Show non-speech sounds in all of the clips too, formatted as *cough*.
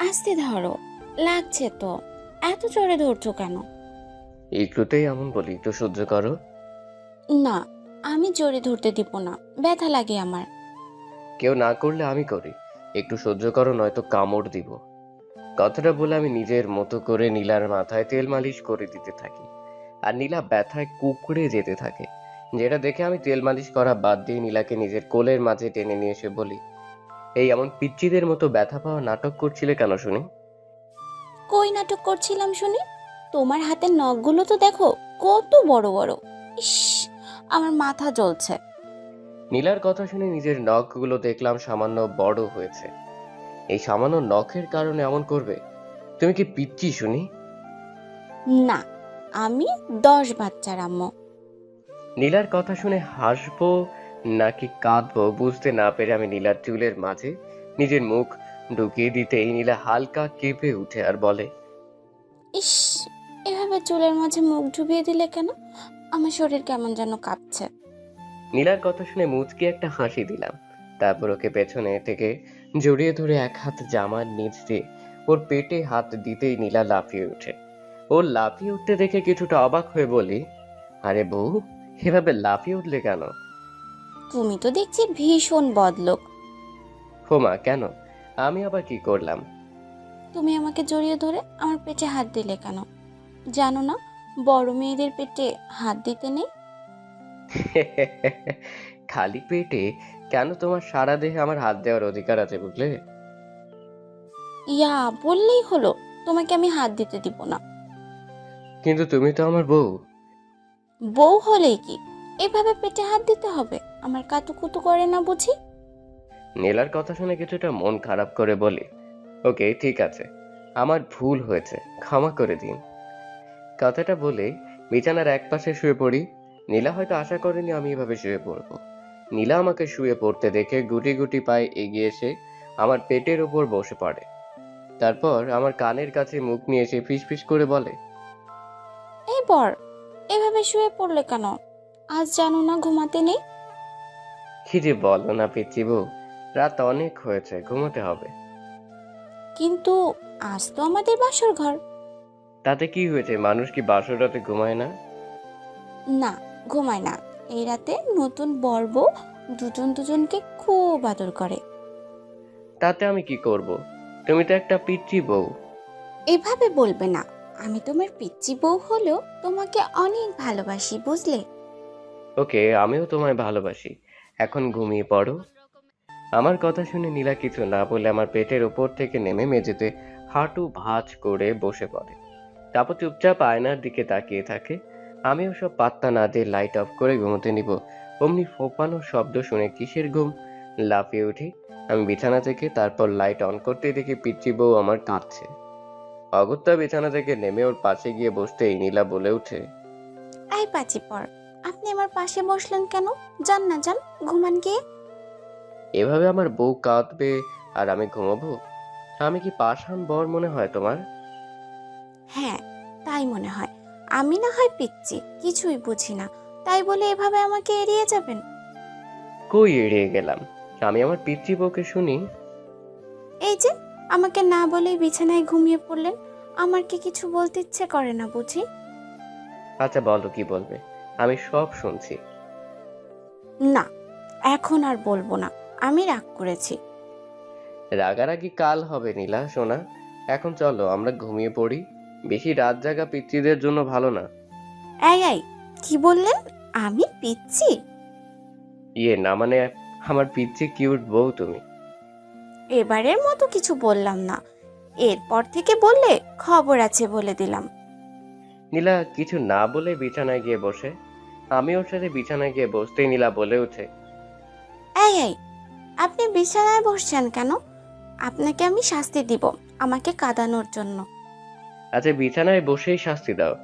আস্তে ধরো লাগছে তো। এত জোরে ধরছো কেন? একটুতেই এমন বলি একটু সহ্য করো। না আমি জোরে ধরতে দিব না ব্যথা লাগে আমার। কেউ না করলে আমি করি একটু সহ্য করো নয়তো কামড় দিব। কথাটা বলে আমি নিজের মতো করে নীলার মাথায় তেল মালিশ করে দিতে থাকি। আর নীলা ব্যথায় কুকড়ে যেতে থাকে যেটা দেখে আমি তেল মালিশ করা বাদ দিয়ে নীলাকে নিজের কোলের মাঝে টেনে নিয়ে এসে বলি এই এমন পিচ্চিদের মতো ব্যথা পাওয়া নাটক করছিলে কেন শুনি? কই নাটক করছিলাম শুনি? তোমার হাতের নখগুলো তো দেখো কত বড় বড়। ইস আমার মাথা জ্বলছে। নীলার কথা শুনে নিজের নখগুলো দেখলাম সামান্য বড় হয়েছে। এই সামান্য নখের কারণে এমন করবে? তুমি কি পিচ্ছি শুনি? না আমি দশ বাচ্চার আম্মু। নীলার কথা শুনে হাসবো নাকি কাঁদবো বুঝতে না পেরে আমি নীলার চুলের মাঝে নিজের মুখ ঢুকিয়ে দিতেই নীলা হালকা কেঁপে উঠে আর বলে ইস এভাবে চুলের মাঝে মুখ ডুবিয়ে দিলে কেন? আমার শরীর কেমন যেন কাঁপছে। নীলার কথা শুনে মুচকি একটা হাসি দিলাম। তারপর ওকে পেছনে থেকে জড়িয়ে ধরে এক হাত জামার নিচ দিয়ে ওর পেটে হাত দিতেই নীলা লাফিয়ে ওঠে ওর লাফিয়ে উঠতে দেখে কিছুটা অবাক হয়ে বলি আরে বউ এভাবে লাফিয়ে উঠলে কেন? তুমি তো দেখছি ভীষণ বদলোক। হোমা কেন? আমি আবার কি করলাম? তুমি আমাকে জড়িয়ে ধরে আমার পেটে হাত দিলে কেন? জানো না বড় মেয়েদের পেটে হাত দিতে নেই? *laughs* খালি পেটে? কেন তোমার সারা দেহে আমার হাত দেওয়ার অধিকার আছে বুঝলে? ইয়া বললেই হলো তোমাকে আমি হাত দিতে দিব না। কিন্তু তুমি তো আমার বউ। বউ হলেই কি? এভাবে পেটে হাত দিতে হবে? আমার কাতুকুতু করে না বুঝি? নীলার কথা শুনে কিছুটা মন খারাপ করে বলি ওকে ঠিক আছে। আমার ভুল হয়েছে ক্ষমা করে দিন। কথাটা বলে বিছানার এক পাশে শুয়ে পড়ি। নীলা হয়তো আশা করেনি আমি এভাবে শুয়ে পড়ব। নীলা আমাকে শুয়ে পড়তে দেখে গুটি গুটি পায়ে এগিয়ে এসে আমার পেটের ওপর বসে পড়ে। তারপর আমার কানের কাছে মুখ নিয়ে এসে ফিসফিস করে বলে এই বর এভাবে শুয়ে পড়লে কেন? আজ জানো না ঘুমাতে নেই? কি যে বলো না পিচ্ছি বউ রাত অনেক হয়েছে ঘুমোতে হবে। কিন্তু আজ তো আমাদের বাসর ঘর। তাতে কি হয়েছে মানুষ কি বাসর রাতে ঘুমায় না? না ঘুমায় না। এই রাতে নতুন বর্ব দুজন দুজনকে খুব আদর করে। তাতে আমি কি করব? তুমি তো একটা পিচ্ছি বউ। এভাবে বলবে না। আমি তোমার পিচ্চি বউ হলেও তোমাকে অনেক ভালোবাসি বুঝলে? ওকে আমিও তোমায় ভালোবাসি। এখন ঘুমিয়ে পড়ো। আমার কথা শুনে নীলা কিছু না বলে আমার পেটের উপর থেকে নেমে মেঝেতে হাঁটু ভাঁজ করে বসে পড়ে। তারপর চুপচাপ আয়নার দিকে তাকিয়ে থাকে। আমিও সব পাত্তা না দিয়ে লাইট অফ করে ঘুমোতে নিব। অমনি ফোপানোর শব্দ শুনে কিসের ঘুম? লাফিয়ে উঠি। আমি বিছানা থেকে তারপর লাইট অন করতে দেখি পিচ্ছি বউ আমার কাঁদছে। অগত্যা বিছানা থেকে নেমে ওর পাশে গিয়ে বসতেই নীলা বলে ওঠে আই পাচি পর। আপনি আমার পাশে বসলেন কেন? যান না যান ঘুমান গিয়ে। এভাবে আমার বউ কাঁদবে আর আমি ঘুমাবো? আমি কি পাষাণ বর মনে হয় তোমার? হ্যাঁ তাই মনে হয়। আমি না হয় পিচ্ছি কিছুই বুঝি না। তাই বলে এভাবে আমাকে এড়িয়ে যাবেন? কই এড়িয়ে গেলাম? আমি আমার পিতৃ বউকে শুনি। এই যে আমাকে না বলেই বিছানায় ঘুমিয়ে পড়লেন। আমার কি কিছু বলতে ইচ্ছে করে না বুঝি? আচ্ছা বলো কি বলবে? আমি সব শুনছি। না এখন আর বলব না। আমি রাগ করেছি। রাগারাগি কাল হবে নীলা সোনা। এখন চলো আমরা ঘুমিয়ে পড়ি। বেশি রাত জাগা পিতৃদের জন্য ভালো না। এই এই কি বললেন? আমি পিচ্ছি? ইয়ে না মানে আমার পিতৃ কিউট বউ তুমি। এবারের মতো কিছু বললাম না। এরপর থেকে বললে খবর আছে বলে দিলাম। নীলা কিছু না বলে বিছানায় গিয়ে বসে। আমি ওর সাথে বিছানায় গিয়ে বসতেই নীলা বলে ওঠে। এই এই আপনি বিছানায় বসছেন কেন? আপনাকে আমি শাস্তি দিব আমাকে কাঁদানোর জন্য। আচ্ছা বিছানায় বসেই শাস্তি দাও।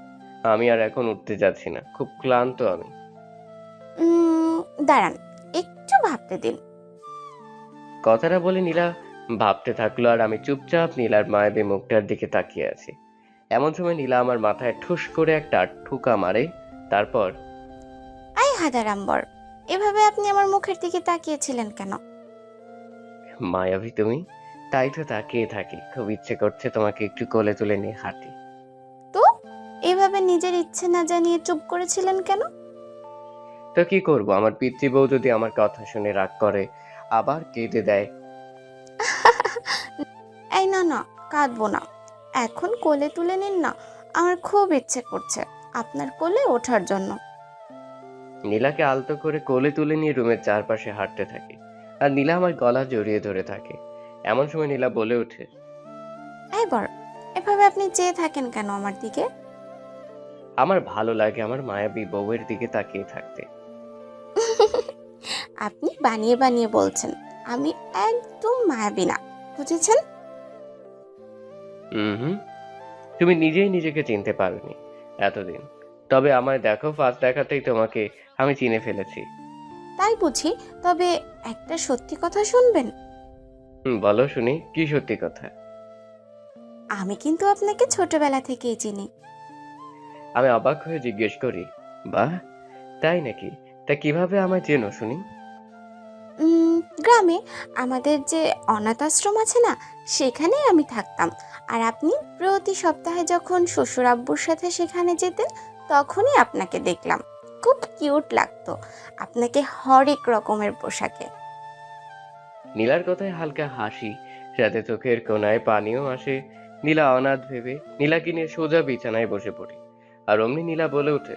আমি আর এখন উঠতে যাচ্ছি না খুব ক্লান্ত আমি। উম, দাঁড়ান একটু ভাবতে দিন। কথাটা বলে নীলা ভাবতে থাকল আর আমি চুপচাপ নীলার মায়াবী মুখটার দিকে তাকিয়ে আছি। এমন সময় নীলা আমার মাথায় ঠুস করে একটা ঠুকা মারে তারপর হাদারাম্বর এভাবে আপনি আমার মুখের দিকে তাকিয়েছিলেন কেন? মায়াবী তুমি তাই তো তাকিয়ে থাকি। খুব ইচ্ছে করছে তোমাকে একটু কোলে তুলে নিয়ে হাঁটি। তো? এভাবে নিজের ইচ্ছে না জানিয়ে চুপ করেছিলেন কেন? তো কি করব? আমার পিতৃ বউ যদি আমার কথা শুনে রাগ করে আবার কেঁদে দেয়। *laughs* এই না না কাঁদবো না। এখন কোলে তুলে নিন না আমার খুব ইচ্ছে করছে আপনার কোলে ওঠার জন্য। নীলাকে আলতো করে কোলে তুলে নিয়ে রুমের চারপাশে হাঁটতে থাকি। আর নীলা আমার গলা জড়িয়ে ধরে থাকে। এমন সময় নীলা বলে ওঠে এবার এভাবে আপনি চেয়ে থাকেন কেন আমার দিকে? আমার ভালো লাগে আমার মায়াবী বউয়ের দিকে তাকিয়ে থাকতে। *laughs* আপনি বানিয়ে বানিয়ে বলছেন আমি একদম মায়াবী না বুঝেছেন? হুম তুমি নিজেই নিজেকে চিনতে পারোনি এতদিন। তবে আমায় দেখো ফার্স্ট দেখাতেই তোমাকে আমি চিনে ফেলেছি। তাই বুঝি তবে একটা সত্যি কথা শুনবেন? হুম, বলো শুনি কি সত্যি কথা? আমি কিন্তু আপনাকে ছোটবেলা থেকেই চিনি। আমি অবাক হয়ে জিজ্ঞেস করি বাহ তাই নাকি? তা কীভাবে আমায় চেনো শুনি? উম, গ্রামে আমাদের যে অনাথ আশ্রম আছে না সেখানেই আমি থাকতাম। আর আপনি প্রতি সপ্তাহে যখন শ্বশুর আব্বুর সাথে সেখানে যেতেন তখনই আপনাকে দেখলাম। খুব কিউট লাগতো। আপনাকে হরেক রকমের পোশাকে। নীলার কথায় হালকা হাসি সাথে চোখের কোনায় পানিও আসে। নীলা অনাথ ভেবে নীলাকে নিয়ে সোজা বিছানায় বসে পড়ি। আর অমনি নীলা বলে ওঠে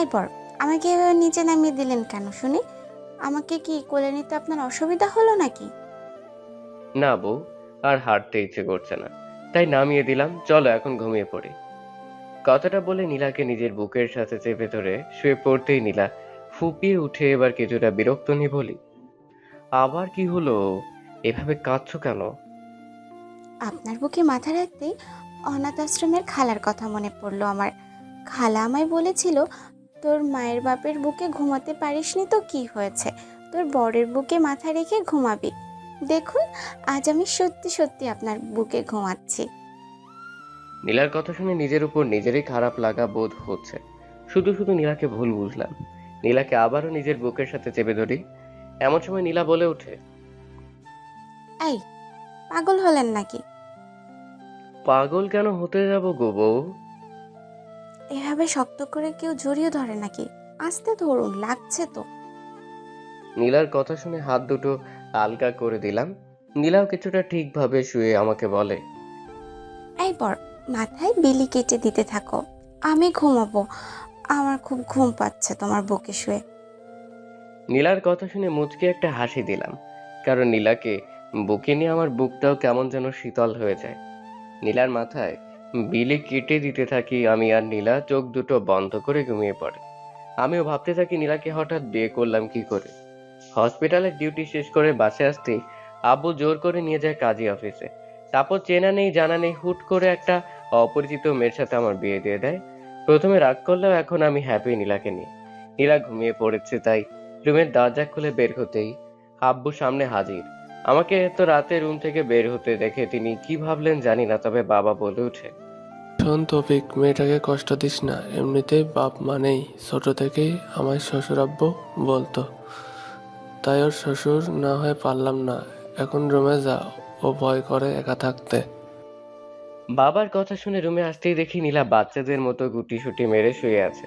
এরপর আমাকে এভাবে নিচে নামিয়ে দিলেন কেন শুনি? আমাকে কি কোলে নিতে আপনার অসুবিধা হলো নাকি? না বউ আর হাঁটতে ইচ্ছে করছে না। তাই নামিয়ে দিলাম চলো এখন ঘুমিয়ে পড়ি। কথাটা বলে নীলাকে নিজের বুকের সাথে চেপে ধরে শুয়ে পড়তেই নীলা ফুপিয়ে উঠে এবার কিছুটা বিরক্ত নিয়ে বলি, আবার কি হলো? এভাবে কাঁদছো কেন? আপনার বুকে মাথা রাখতেই অনাথ আশ্রমের খালার কথা মনে পড়ল আমার। খালা আমায় বলেছিল, তোর মায়ের বাপের বুকে ঘুমাতে পারিসনি তো কি হয়েছে? তোর বরের বুকে মাথা রেখে ঘুমাবি। দেখুন, আজ আমি সত্যি সত্যি আপনার বুকে ঘুমাচ্ছি। নীলার কথা শুনে নিজের উপর নিজেরই খারাপ লাগা বোধ হচ্ছে। শুধু শুধু নীলাকে ভুল বুঝলাম। নীলাকে আবারও নিজের বুকের সাথে চেপে ধরি। এমন সময় নীলা বলে ওঠে এই পাগল হলেন নাকি? পাগল কেন হতে যাব গো বউ? এভাবে শক্ত করে কেউ জড়িয়ে ধরে নাকি? আস্তে ধরুন লাগছে তো। নীলার কথা শুনে হাত দুটো আলগা করে দিলাম। নীলাও কিছুটা ঠিকভাবে শুয়ে আমাকে বলে এই পর মাথায় বিলি কেটে দিতে থাকো। আমি ঘুমাবো। আমার খুব ঘুম পাচ্ছে তোমার বুকে শুয়ে। নীলার কথা শুনে মুচকে একটা হাসি দিলাম, কারণ নীলাকে বুকে নিয়ে আমার বুকটাও কেমন যেন শীতল হয়ে যায়। নীলার মাথায় বিলি কেটে দিতে থাকি আমি আর নীলা চোখ দুটো বন্ধ করে ঘুমিয়ে পড়ে। আমিও ভাবতে থাকি নীলাকে হঠাৎ বিয়ে করলাম কি করে। হসপিটালের ডিউটি শেষ করে বাসে আসতেই আব্বু জোর করে নিয়ে যায় কাজী অফিসে। তারপর চেনা নেই, জানা নেই, হুট করে একটা অপরিচিত মেয়ের সাথে আমার বিয়ে দিয়ে দেয়। প্রথমে রাগ করলেও এখন আমি হ্যাপি নীলাকে নিয়ে। নীলা ঘুমিয়ে পড়েছে, তাই রুমের দরজা খুলে বের হতেই আব্বু সামনে হাজির। আমাকে তো রাতে রুম থেকে বের হতে দেখে তিনি কি ভাবলেন জানি না, তবে বাবা বলে উঠে শোন তৌফিক, মেয়েটাকে কষ্ট দিস না এমনিতেই বাপ মানেই ছোট থেকেই আমার শ্বশুর আব্বু বলতো। তাই ওর শ্বশুর না হয়ে পারলাম না, এখন রুমে যা ও ভয় করে একা থাকতে। বাবার কথা শুনে রুমে আসতেই দেখি নীলা বাচ্চাদের মতো গুটি সুটি মেরে শুয়ে আছে।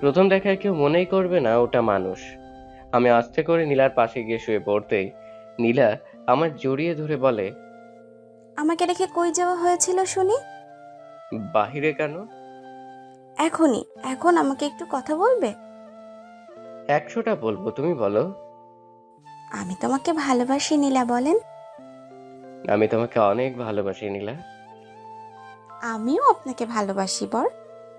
প্রথম দেখায় কেউ মনেই করবে না ওটা মানুষ। আমি আস্তে করে নীলার পাশে গিয়ে শুয়ে পড়তেই নীলা আমার জড়িয়ে ধরে বলে আমাকে রেখে কই যাওয়া হয়েছিল শুনি? বাহিরে কেন? এখনই এখন আমাকে একটু কথা বলবে? একশোটা বলব তুমি বলো। আমি তোমাকে ভালোবাসি নীলা বলেন? আমি তোমাকে অনেক ভালোবাসি নীলা। আমিও আপনাকে ভালোবাসি বর।